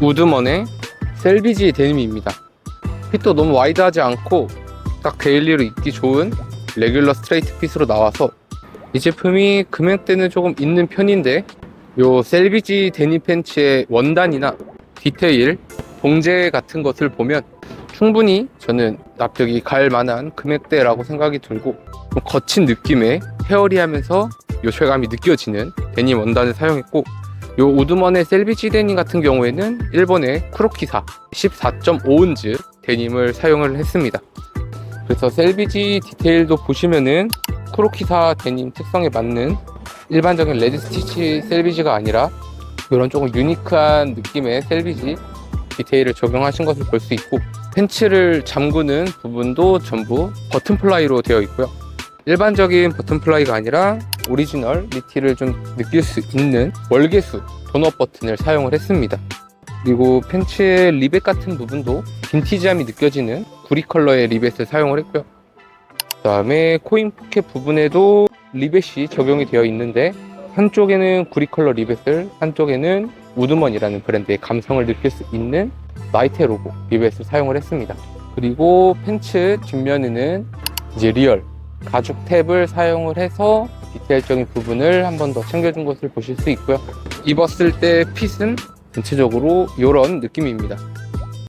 우드먼의 셀비지 데님입니다. 핏도 너무 와이드하지 않고 딱 데일리로 입기 좋은 레귤러 스트레이트 핏으로 나와서 이 제품이 금액대는 조금 있는 편인데 요 셀비지 데님 팬츠의 원단이나 디테일, 봉제 같은 것을 보면 충분히 저는 납득이 갈 만한 금액대라고 생각이 들고 좀 거친 느낌의 헤어리하면서 요철감이 느껴지는 데님 원단을 사용했고 요 우드먼의 셀비지 데님 같은 경우에는 일본의 쿠로키사 14.5온즈 데님을 사용을 했습니다. 그래서 셀비지 디테일도 보시면은 쿠로키사 데님 특성에 맞는 일반적인 레드 스티치 셀비지가 아니라 이런 조금 유니크한 느낌의 셀비지 디테일을 적용하신 것을 볼 수 있고 팬츠를 잠그는 부분도 전부 버튼 플라이로 되어 있고요. 일반적인 버튼 플라이가 아니라 오리지널 리티를 좀 느낄 수 있는 월계수 도넛 버튼을 사용을 했습니다. 그리고 팬츠의 리벳 같은 부분도 빈티지함이 느껴지는 구리 컬러의 리벳을 사용을 했고요. 그 다음에 코인 포켓 부분에도 리벳이 적용이 되어 있는데 한쪽에는 구리 컬러 리벳을 한쪽에는 우드먼이라는 브랜드의 감성을 느낄 수 있는 나이테 로고 리벳을 사용을 했습니다. 그리고 팬츠 뒷면에는 이제 리얼 가죽 탭을 사용을 해서 디테일적인 부분을 한 번 더 챙겨준 것을 보실 수 있고요. 입었을 때 핏은 전체적으로 이런 느낌입니다.